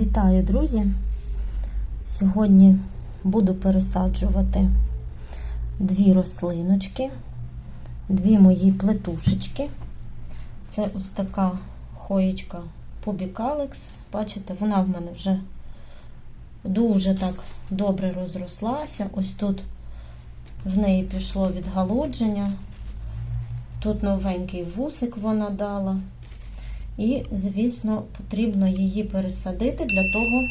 Вітаю, друзі! Сьогодні буду пересаджувати дві рослиночки, дві мої плетушечки. Це ось така хоєчка Побікалекс. Бачите, вона в мене вже дуже так добре розрослася. Ось тут в неї пішло відгалудження. Тут новенький вусик вона дала. І, звісно, потрібно її пересадити для того,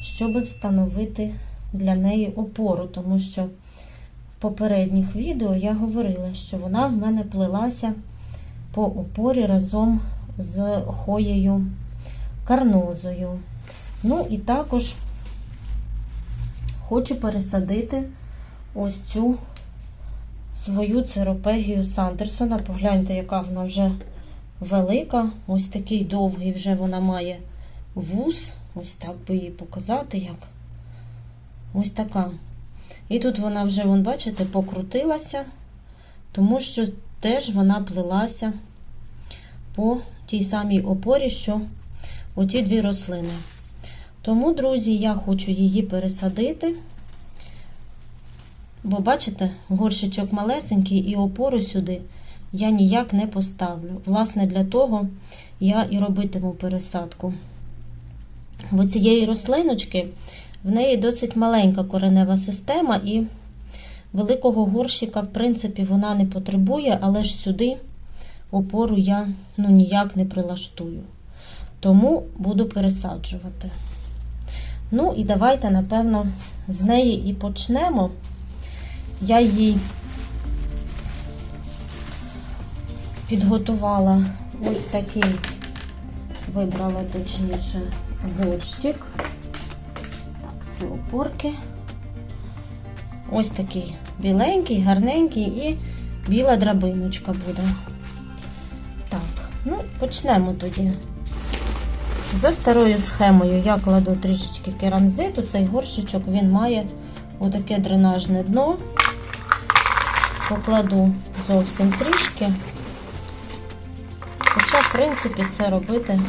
щоб встановити для неї опору, тому що в попередніх відео я говорила, що вона в мене плелася по опорі разом з хоєю карнозою. Ну, і також хочу пересадити ось цю свою церопегію Сандерсона. Погляньте, яка вона вже велика, ось такий довгий вже вона має вуз. Ось так би її показати, як. Ось така. І тут вона вже, вон, бачите, покрутилася, тому що теж вона плелася по тій самій опорі, що оті дві рослини. Тому, друзі, я хочу її пересадити. Бо, бачите, горщичок малесенький і опору сюди я ніяк не поставлю. Власне, для того я і робитиму пересадку. Бо цієї рослиночки в неї досить маленька коренева система, і великого горщика, в принципі, вона не потребує, але ж сюди опору я ну, ніяк не прилаштую. Тому буду пересаджувати. Ну, і давайте, напевно, з неї і почнемо. Я їй підготувала ось такий, вибрала точніше горщик. Так, це опорки. Ось такий біленький, гарненький і біла драбиночка буде. Так, ну, почнемо тоді. За старою схемою я кладу трішечки керамзиту. Цей горщичок він має отаке дренажне дно. Покладу зовсім трішки. В принципі, це робити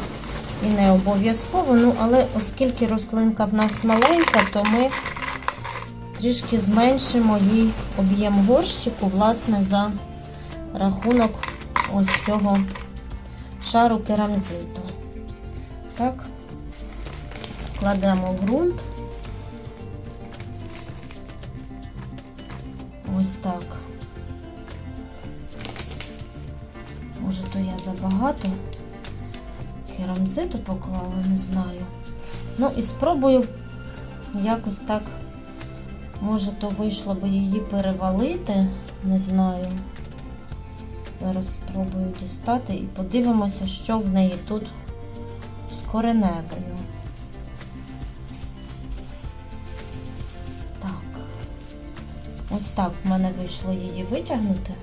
і не обов'язково. Ну, але оскільки рослинка в нас маленька, то ми трішки зменшимо їй об'єм горщику, власне, за рахунок ось цього шару керамзиту. Так, кладемо ґрунт. Ось так. Може, то я забагато керамзиту поклала, не знаю. Ну і спробую якось так, може, то вийшло би її перевалити, не знаю. Зараз спробую дістати і подивимося, що в неї тут з кореневою. Так, ось так в мене вийшло її витягнути.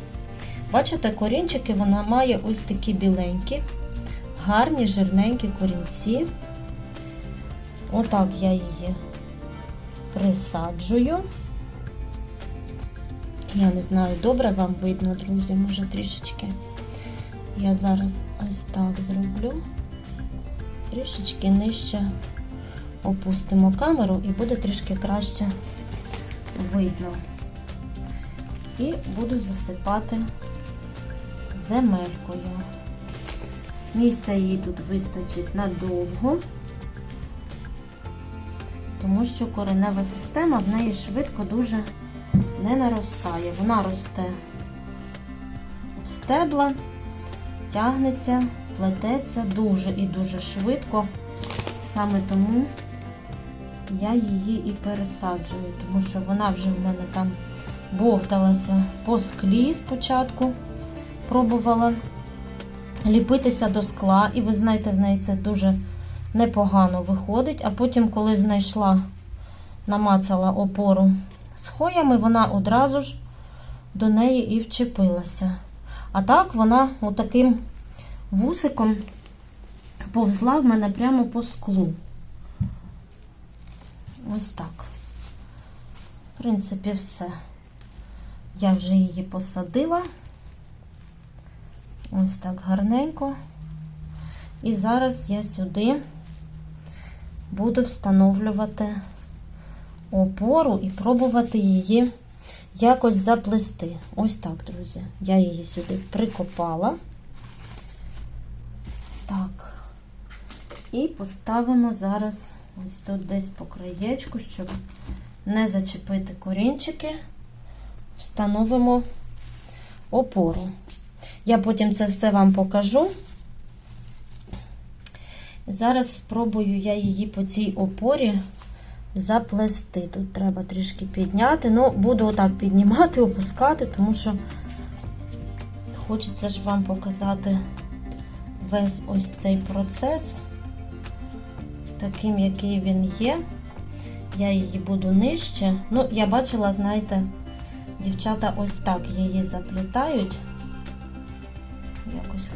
Бачите, корінчики вона має ось такі біленькі, гарні, жирненькі корінці. Отак я її присаджую. Я не знаю, добре вам видно, друзі, може трішечки. Я зараз ось так зроблю. Трішечки нижче опустимо камеру і буде трішки краще видно. І буду засипати земелькою. Місця їй тут вистачить надовго, тому що коренева система в неї швидко дуже не наростає. Вона росте в стебла, тягнеться, плететься дуже і дуже швидко. Саме тому я її і пересаджую, тому що вона вже в мене там бовталася по склі спочатку пробувала ліпитися до скла, і ви знаєте, в неї це дуже непогано виходить. А потім, коли знайшла, намацала опору з хоями, вона одразу ж до неї і вчепилася. А так вона отаким вусиком повзла в мене прямо по склу. Ось так. В принципі, все. Я вже її посадила. Ось так гарненько. І зараз я сюди буду встановлювати опору і пробувати її якось заплести. Ось так, друзі. Я її сюди прикопала. Так. І поставимо зараз ось тут десь по краєчку, щоб не зачепити корінчики, встановимо опору. Я потім це все вам покажу. Зараз спробую я її по цій опорі заплести. Тут треба трішки підняти. Ну, буду отак піднімати, опускати, тому що хочеться ж вам показати весь ось цей процес, таким, який він є. Я її буду нижче. Ну, я бачила, знаєте, дівчата ось так її заплітають.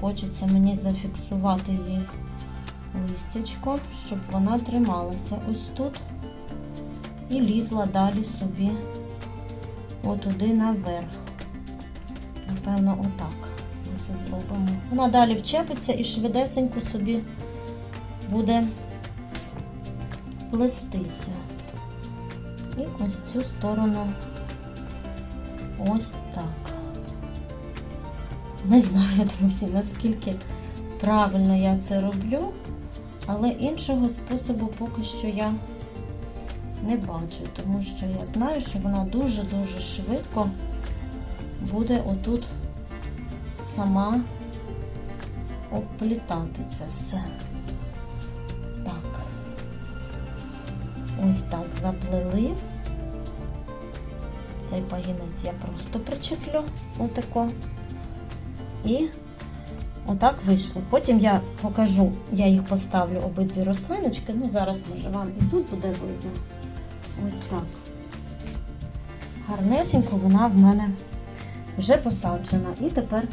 Хочеться мені зафіксувати її листячко, щоб вона трималася ось тут і лізла далі собі отуди наверх. Напевно, отак ми це зробимо. Вона далі вчепиться і швидесенько собі буде плестися. І ось цю сторону ось так. Не знаю, друзі, наскільки правильно я це роблю, але іншого способу поки що я не бачу, тому що я знаю, що вона дуже-дуже швидко буде отут сама обплітати це все. Так, ось так заплели. Цей пагінець я просто причеплю отако. І отак вийшло. Потім я покажу, я їх поставлю обидві рослиночки. Ну, зараз, може, вам і тут буде видно. Ось так. Гарнесенько вона в мене вже посаджена. І тепер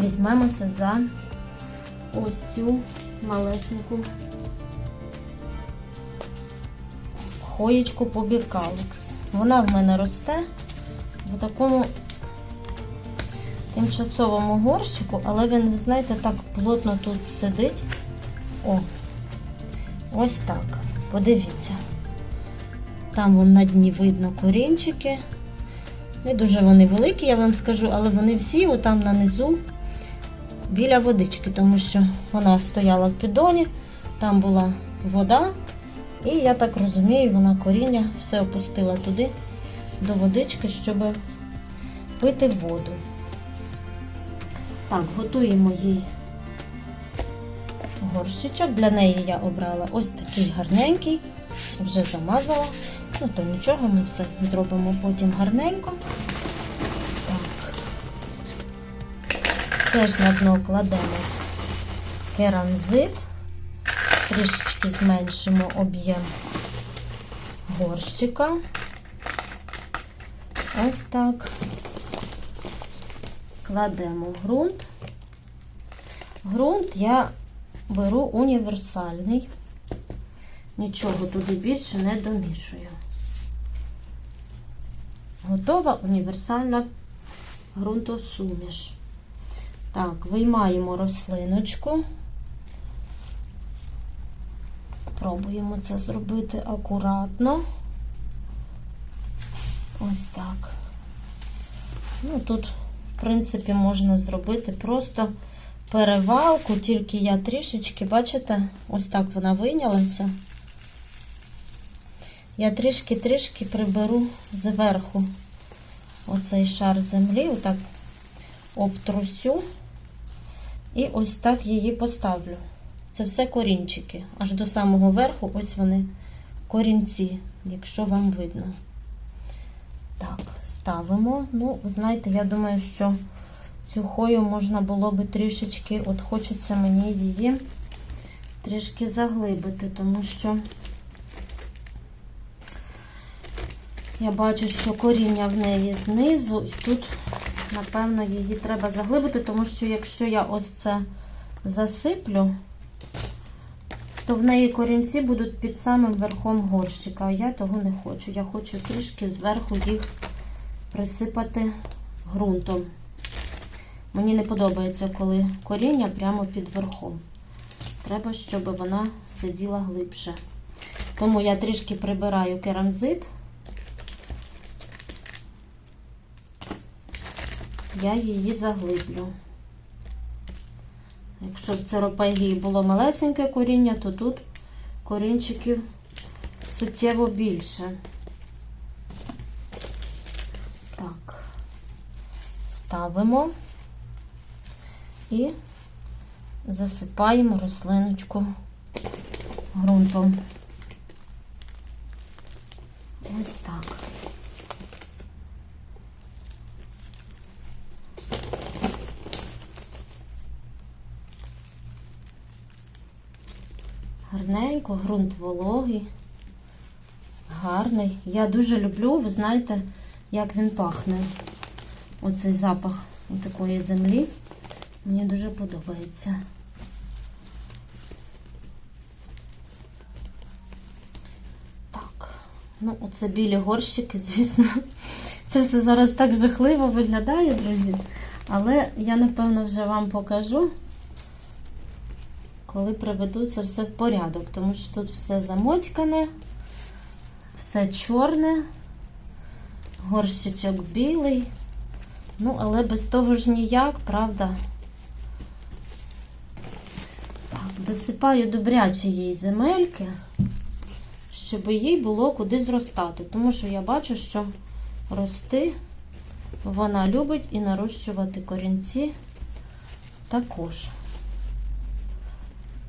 візьмемося за ось цю малесеньку хоєчку побікалекс. Вона в мене росте в такому тимчасовому горщику, але він, ви знаєте, так плотно тут сидить. О, ось так. Подивіться. Там вон на дні видно корінчики. Не дуже вони великі, я вам скажу, але вони всі отам на низу біля водички, тому що вона стояла в піддоні, там була вода, і я так розумію, вона коріння все опустила туди до водички, щоб пити воду. Так, готуємо їй горщичок. Для неї я обрала ось такий гарненький, вже замазала. Ну, то нічого, ми все зробимо потім гарненько. Так. Теж на дно кладемо керамзит, трішечки зменшимо об'єм горщика. Ось так. Кладемо ґрунт. Ґрунт я беру універсальний, нічого туди більше не домішую. Готова універсальна ґрунтосуміш. Так, виймаємо рослиночку. Пробуємо це зробити акуратно. Ось так. Ну, тут, в принципі, можна зробити просто перевалку, тільки я трішечки, бачите, ось так вона вийнялася. Я трішки-трішки приберу зверху оцей шар землі, отак обтрусю, і ось так її поставлю. Це все корінчики. Аж до самого верху, ось вони корінці, якщо вам видно. Так, ставимо. Ну, ви знаєте, я думаю, що цю хою можна було би трішечки, от хочеться мені її трішки заглибити, тому що я бачу, що коріння в неї знизу, і тут, напевно, її треба заглибити, тому що якщо я ось це засиплю, то в неї корінці будуть під самим верхом горщика, а я того не хочу. Я хочу трішки зверху їх присипати ґрунтом. Мені не подобається, коли коріння прямо під верхом. Треба, щоб вона сиділа глибше. Тому я трішки прибираю керамзит. Я її заглиблю. Якщо в церопайгії було малесеньке коріння, то тут корінчиків суттєво більше. Так, ставимо і засипаємо рослиночку ґрунтом. Ось так. Гарненько, ґрунт вологий, гарний. Я дуже люблю, ви знаєте, як він пахне. Оцей запах такої землі. Мені дуже подобається. Так, ну, оце білі горщики, звісно. Це все зараз так жахливо виглядає, друзі. Але я, напевно, вже вам покажу, коли приведу це все в порядок. Тому що тут все замоцькане, все чорне, горщичок білий. Ну, але без того ж ніяк, правда? Так, досипаю добряче їй земельки, щоб їй було куди зростати. Тому що я бачу, що рости вона любить і нарощувати корінці також.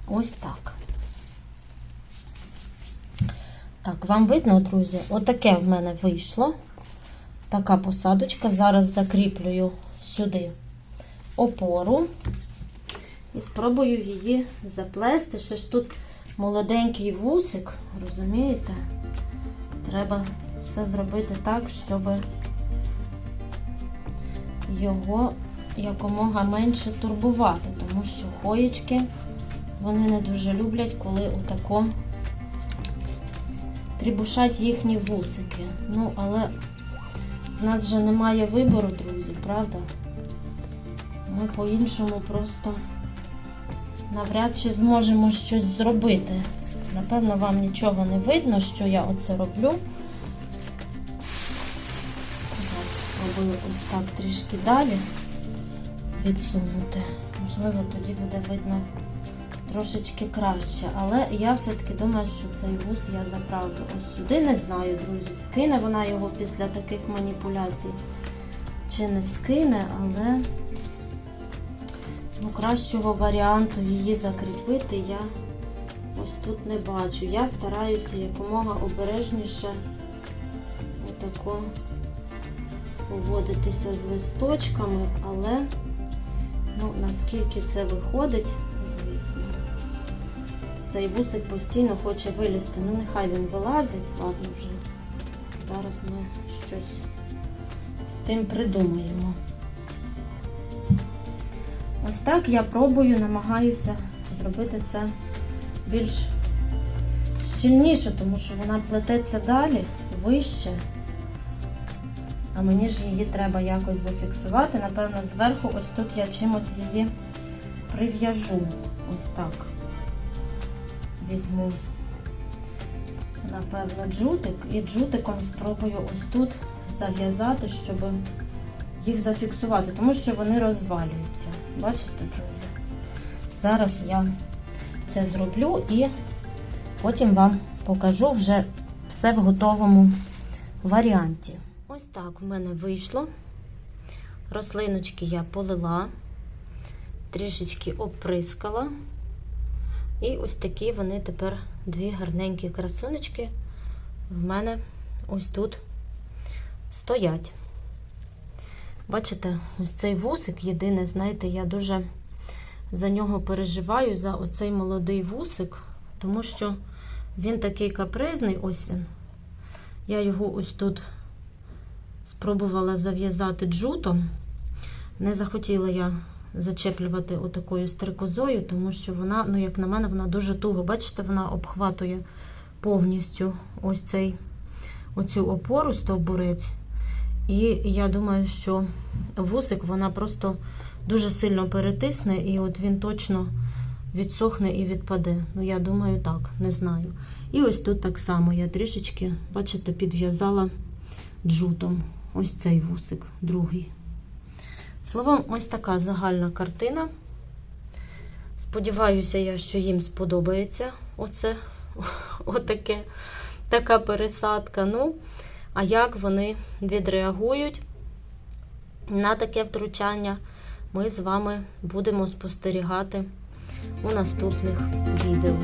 Ось так. Так, вам видно, друзі, отаке в мене вийшло. Така посадочка. Зараз закріплюю сюди опору і спробую її заплести. Ще ж тут молоденький вусик, розумієте? Треба все зробити так, щоб його якомога менше турбувати, тому що хоєчки вони не дуже люблять, коли отако трібушать їхні вусики. Ну, але в нас же немає вибору, друзі, правда? Ми по-іншому просто навряд чи зможемо щось зробити. Напевно, вам нічого не видно, що я оце роблю. Зараз спробую ось так трішки далі відсунути. Можливо, тоді буде видно трошечки краще. Але я все-таки думаю, що цей вуз я заправлю ось сюди. Не знаю, друзі, скине вона його після таких маніпуляцій чи не скине, але ну, кращого варіанту її закріпити я ось тут не бачу. Я стараюся якомога обережніше отако поводитися з листочками, але ну, наскільки це виходить. Цей вусик постійно хоче вилізти. Ну, нехай він вилазить, ладно вже. Зараз ми щось з тим придумаємо. Ось так я пробую, намагаюся зробити це більш щільніше, тому що вона плететься далі, вище. А мені ж її треба якось зафіксувати. Напевно, зверху ось тут я чимось її прив'яжу. Ось так. Візьму, напевно, джутик і джутиком спробую ось тут зав'язати, щоб їх зафіксувати, тому що вони розвалюються. Бачите, друзі? Зараз я це зроблю і потім вам покажу вже все в готовому варіанті. Ось так в мене вийшло. Рослиночки я полила, трішечки оприскала. І ось такі вони тепер дві гарненькі красунечки в мене ось тут стоять. Бачите, ось цей вусик єдине, знаєте, я дуже за нього переживаю, за оцей молодий вусик, тому що він такий капризний, ось він. Я його ось тут спробувала зав'язати джутом. Не захотіла я зачеплювати отакою стрикозою, тому що вона, ну, як на мене, вона дуже туго. Бачите, вона обхватує повністю ось цей, оцю опору стовбурець. І я думаю, що вусик вона просто дуже сильно перетисне, і от він точно відсохне і відпаде. Ну, я думаю, так, не знаю. І ось тут так само я трішечки, бачите, підв'язала джутом. Ось цей вусик, другий. Словом, ось така загальна картина. Сподіваюся, я, що їм сподобається оце, отаке, така пересадка. Ну, а як вони відреагують на таке втручання, ми з вами будемо спостерігати у наступних відео.